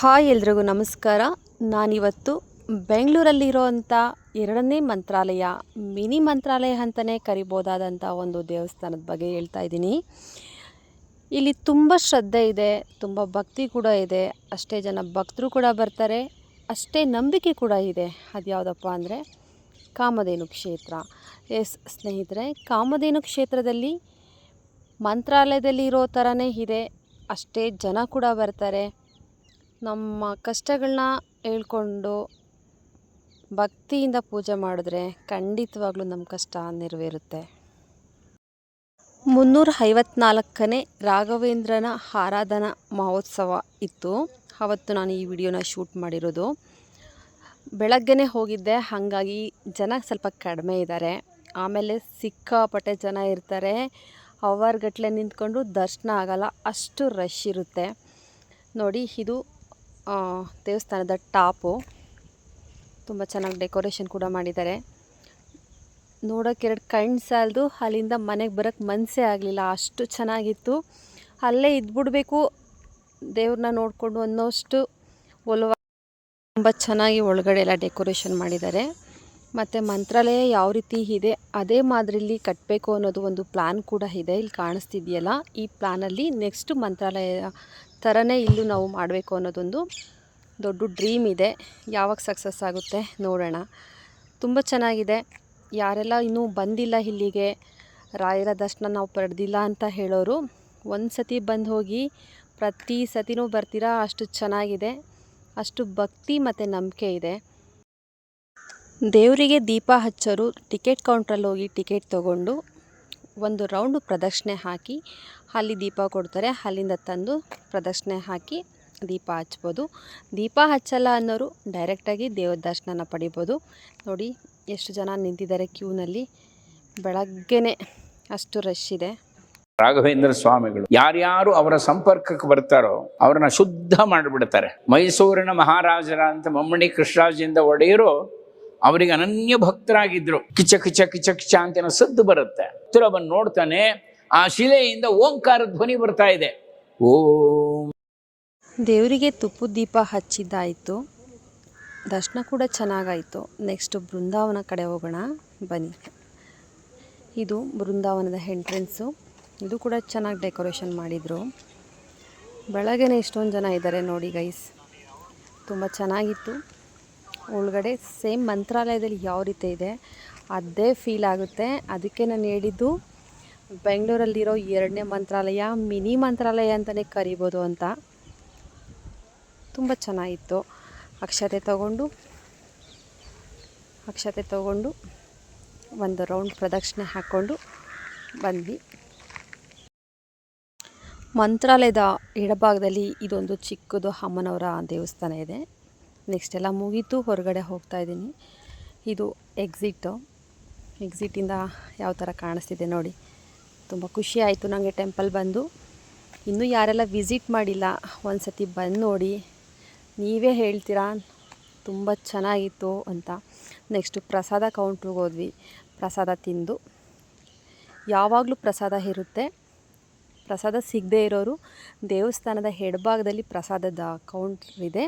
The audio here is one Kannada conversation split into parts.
ಹಾಯ್ ಎಲ್ರಿಗೂ ನಮಸ್ಕಾರ. ನಾನಿವತ್ತು ಬೆಂಗಳೂರಲ್ಲಿರೋವಂಥ ಎರಡನೇ ಮಂತ್ರಾಲಯ, ಮಿನಿ ಮಂತ್ರಾಲಯ ಅಂತಲೇ ಕರಿಬೋದಾದಂಥ ಒಂದು ದೇವಸ್ಥಾನದ ಬಗ್ಗೆ ಹೇಳ್ತಾ ಇದ್ದೀನಿ. ಇಲ್ಲಿ ತುಂಬ ಶ್ರದ್ಧೆ ಇದೆ, ತುಂಬ ಭಕ್ತಿ ಕೂಡ ಇದೆ, ಅಷ್ಟೇ ಜನ ಭಕ್ತರು ಕೂಡ ಬರ್ತಾರೆ, ಅಷ್ಟೇ ನಂಬಿಕೆ ಕೂಡ ಇದೆ. ಅದು ಯಾವುದಪ್ಪ ಅಂದರೆ ಕಾಮಧೇನು ಕ್ಷೇತ್ರ. ಎಸ್, ಸ್ನೇಹಿತರೆ, ಕಾಮಧೇನು ಕ್ಷೇತ್ರದಲ್ಲಿ ಮಂತ್ರಾಲಯದಲ್ಲಿ ಇರೋ ಥರನೇ ಇದೆ, ಅಷ್ಟೇ ಜನ ಕೂಡ ಬರ್ತಾರೆ. ನಮ್ಮ ಕಷ್ಟಗಳನ್ನ ಹೇಳ್ಕೊಂಡು ಭಕ್ತಿಯಿಂದ ಪೂಜೆ ಮಾಡಿದ್ರೆ ಖಂಡಿತವಾಗ್ಲೂ ನಮ್ಮ ಕಷ್ಟ ನೆರವೇರುತ್ತೆ. ಮುನ್ನೂರ ಐವತ್ನಾಲ್ಕನೇ ರಾಘವೇಂದ್ರನ ಆರಾಧನಾ ಮಹೋತ್ಸವ ಇತ್ತು. ಅವತ್ತು ನಾನು ಈ ವಿಡಿಯೋನ ಶೂಟ್ ಮಾಡಿರೋದು. ಬೆಳಗ್ಗೆನೇ ಹೋಗಿದ್ದೆ, ಹಾಗಾಗಿ ಜನ ಸ್ವಲ್ಪ ಕಡಿಮೆ ಇದ್ದಾರೆ. ಆಮೇಲೆ ಸಿಕ್ಕಾಪಟ್ಟೆ ಜನ ಇರ್ತಾರೆ. ಅವರ್ಗಟ್ಟಲೆ ನಿಂತ್ಕೊಂಡು ದರ್ಶನ ಆಗಲ್ಲ, ಅಷ್ಟು ರಶ್ ಇರುತ್ತೆ. ನೋಡಿ, ಇದು ದೇವಸ್ಥಾನದ ಟಾಪು. ತುಂಬ ಚೆನ್ನಾಗಿ ಡೆಕೋರೇಷನ್ ಕೂಡ ಮಾಡಿದ್ದಾರೆ. ನೋಡೋಕೆ ಎರಡು ಕಣ್ಣು ಸಾಲದು, ಅಲ್ಲಿಂದ ಮನೆಗೆ ಬರೋಕ್ಕೆ ಮನಸ್ಸೇ ಆಗಲಿಲ್ಲ. ಅಷ್ಟು ಚೆನ್ನಾಗಿತ್ತು. ಅಲ್ಲೇ ಇದ್ಬಿಡ್ಬೇಕು ದೇವ್ರನ್ನ ನೋಡಿಕೊಂಡು ಅನ್ನೋಷ್ಟು ಒಲವ. ತುಂಬ ಚೆನ್ನಾಗಿ ಒಳಗಡೆ ಎಲ್ಲ ಡೆಕೋರೇಷನ್ ಮಾಡಿದ್ದಾರೆ. ಮತ್ತು ಮಂತ್ರಾಲಯ ಯಾವ ರೀತಿ ಇದೆ, ಅದೇ ಮಾದರಿಲಿ ಕಟ್ಟಬೇಕು ಅನ್ನೋದು ಒಂದು ಪ್ಲ್ಯಾನ್ ಕೂಡ ಇದೆ, ಇಲ್ಲಿ ಕಾಣಿಸ್ತಿದೆಯಲ್ಲ? ಈ ಪ್ಲ್ಯಾನಲ್ಲಿ ನೆಕ್ಸ್ಟ್ ಮಂತ್ರಾಲಯ ಥರನೇ ಇಲ್ಲೂ ನಾವು ಮಾಡಬೇಕು ಅನ್ನೋದೊಂದು ದೊಡ್ಡ ಡ್ರೀಮ್ ಇದೆ. ಯಾವಾಗ ಸಕ್ಸಸ್ ಆಗುತ್ತೆ ನೋಡೋಣ. ತುಂಬ ಚೆನ್ನಾಗಿದೆ. ಯಾರೆಲ್ಲ ಇನ್ನೂ ಬಂದಿಲ್ಲ ಇಲ್ಲಿಗೆ, ರಾಯರ ದರ್ಶನ ನಾವು ಪಡೆದಿಲ್ಲ ಅಂತ ಹೇಳೋರು ಒಂದು ಸತಿ ಬಂದು ಹೋಗಿ ಪ್ರತಿ ಸತಿನೂ ಬರ್ತೀರಾ? ಅಷ್ಟು ಚೆನ್ನಾಗಿದೆ. ಅಷ್ಟು ಭಕ್ತಿ ಮತ್ತು ನಂಬಿಕೆ ಇದೆ. ದೇವರಿಗೆ ದೀಪ ಹಚ್ಚೋರು, ಟಿಕೆಟ್ ಕೌಂಟ್ರಲ್ಲಿ ಹೋಗಿ ಟಿಕೆಟ್ ತೊಗೊಂಡು ಒಂದು ರೌಂಡು ಪ್ರದಕ್ಷಿಣೆ ಹಾಕಿ ಅಲ್ಲಿ ದೀಪ ಕೊಡ್ತಾರೆ. ಅಲ್ಲಿಂದ ತಂದು ಪ್ರದಕ್ಷಿಣೆ ಹಾಕಿ ದೀಪ ಹಚ್ಬೋದು. ದೀಪ ಹಚ್ಚಲ್ಲ ಅನ್ನೋರು ಡೈರೆಕ್ಟಾಗಿ ದೇವರ ದರ್ಶನನ ಪಡಿಬೋದು. ನೋಡಿ, ಎಷ್ಟು ಜನ ನಿಂತಿದ್ದಾರೆ ಕ್ಯೂನಲ್ಲಿ. ಬೆಳಗ್ಗೆನೆ ಅಷ್ಟು ರಶ್ ಇದೆ. ರಾಘವೇಂದ್ರ ಸ್ವಾಮಿಗಳು ಯಾರ್ಯಾರು ಅವರ ಸಂಪರ್ಕಕ್ಕೆ ಬರ್ತಾರೋ ಅವ್ರನ್ನ ಶುದ್ಧ ಮಾಡಿಬಿಡ್ತಾರೆ. ಮೈಸೂರಿನ ಮಹಾರಾಜರ ಅಂತ ಮಮ್ಮಣಿ ಕೃಷ್ಣರಾಜಿಂದ ಒಡೆಯರು ಅವರಿಗೆ ಅನನ್ಯ ಭಕ್ತರಾಗಿದ್ರು. ಕಿಚ ಕಿಚ ಕಿಚ ಕಿಚ ಅಂತಿನ ಸದ್ದು ಬರುತ್ತೆ. ಹತ್ತಿರವನ್ನು ನೋಡ್ತಾನೆ, ಆ ಶಿಲೆಯಿಂದ ಓಂಕಾರ ಧ್ವನಿ ಬರ್ತಾ ಇದೆ. ಓಂ. ದೇವರಿಗೆ ತುಪ್ಪದ ದೀಪ ಹಚ್ಚಿದ್ದಾಯಿತು. ದರ್ಶನ ಕೂಡ ಚೆನ್ನಾಗಾಯಿತು. ನೆಕ್ಸ್ಟ್ ಬೃಂದಾವನ ಕಡೆ ಹೋಗೋಣ. ಬನ್ನಿ. ಇದು ಬೃಂದಾವನದ ಎಂಟ್ರೆನ್ಸು. ಇದು ಕೂಡ ಚೆನ್ನಾಗಿ ಡೆಕೋರೇಷನ್ ಮಾಡಿದರು. ಬೆಳಗ್ಗೆನೇ ಇಷ್ಟೊಂದು ಜನ ಇದ್ದಾರೆ ನೋಡಿ ಗೈಸ್. ತುಂಬ ಚೆನ್ನಾಗಿತ್ತು. ಒಳಗಡೆ ಸೇಮ್ ಮಂತ್ರಾಲಯದಲ್ಲಿ ಯಾವ ರೀತಿ ಇದೆ, ಅದೇ ಫೀಲ್ ಆಗುತ್ತೆ. ಅದಕ್ಕೆ ನಾನು ಹೇಳಿದ್ದು, ಬೆಂಗಳೂರಲ್ಲಿರೋ ಎರಡನೇ ಮಂತ್ರಾಲಯ ಮಿನಿ ಮಂತ್ರಾಲಯ ಅಂತಲೇ ಕರಿಬೋದು ಅಂತ. ತುಂಬ ಚೆನ್ನಾಗಿತ್ತು. ಅಕ್ಷತೆ ತಗೊಂಡು ಅಕ್ಷತೆ ತಗೊಂಡು ಒಂದು ರೌಂಡ್ ಪ್ರದಕ್ಷಿಣೆ ಹಾಕ್ಕೊಂಡು ಬಂದ್ವಿ. ಮಂತ್ರಾಲಯದ ಎಡಭಾಗದಲ್ಲಿ ಇದೊಂದು ಚಿಕ್ಕದು ಅಮ್ಮನವರ ದೇವಸ್ಥಾನ ಇದೆ. ನೆಕ್ಸ್ಟ್ ಎಲ್ಲ ಮುಗೀತು, ಹೊರಗಡೆ ಹೋಗ್ತಾ ಇದ್ದೀನಿ. ಇದು ಎಕ್ಸಿಟ್ಟು ಎಕ್ಸಿಟಿಂದ ಯಾವ ಥರ ಕಾಣಿಸ್ತಿದೆ ನೋಡಿ. ತುಂಬ ಖುಷಿ ಆಯಿತು ನನಗೆ ಟೆಂಪಲ್ ಬಂದು. ಇನ್ನೂ ಯಾರೆಲ್ಲ ವಿಸಿಟ್ ಮಾಡಿಲ್ಲ ಒಂದು ಸತಿ ಬಂದು ನೋಡಿ. ನೀವೇ ಹೇಳ್ತೀರಾ? ತುಂಬ ಚೆನ್ನಾಗಿತ್ತು ಅಂತ. ನೆಕ್ಸ್ಟು ಪ್ರಸಾದ ಕೌಂಟ್ರಿಗೆ ಹೋದ್ವಿ. ಪ್ರಸಾದ ತಿಂದು. ಯಾವಾಗಲೂ ಪ್ರಸಾದ ಇರುತ್ತೆ. ಪ್ರಸಾದ ಸಿಗದೇ ಇರೋರು ದೇವಸ್ಥಾನದ ಎಡಭಾಗದಲ್ಲಿ ಪ್ರಸಾದದ ಕೌಂಟ್ರ್ ಇದೆ.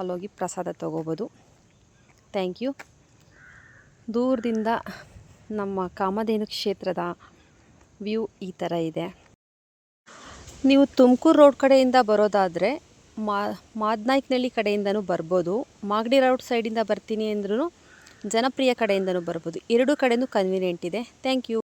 ಅಲ್ಲೋಗಿ ಪ್ರಸಾದ ತಗೋಬೋದು. ಥ್ಯಾಂಕ್ ಯು ದೂರದಿಂದ ನಮ್ಮ ಕಾಮಧೇನು ಕ್ಷೇತ್ರದ ವ್ಯೂ ಈ ಥರ ಇದೆ. ನೀವು ತುಮಕೂರು ರೋಡ್ ಕಡೆಯಿಂದ ಬರೋದಾದರೆ ಮಾ, ಮಾದನಾಯ್ಕನಹಳ್ಳಿ ಕಡೆಯಿಂದನೂ ಬರ್ಬೋದು. ಮಾಗಡಿ ರೋಡ್ ಸೈಡಿಂದ ಬರ್ತೀನಿ ಅಂದ್ರೂ ಜನಪ್ರಿಯ ಕಡೆಯಿಂದನೂ ಬರ್ಬೋದು. ಎರಡೂ ಕಡೆಯೂ ಕನ್ವಿನಿಯೆಂಟ್ ಇದೆ. Thank you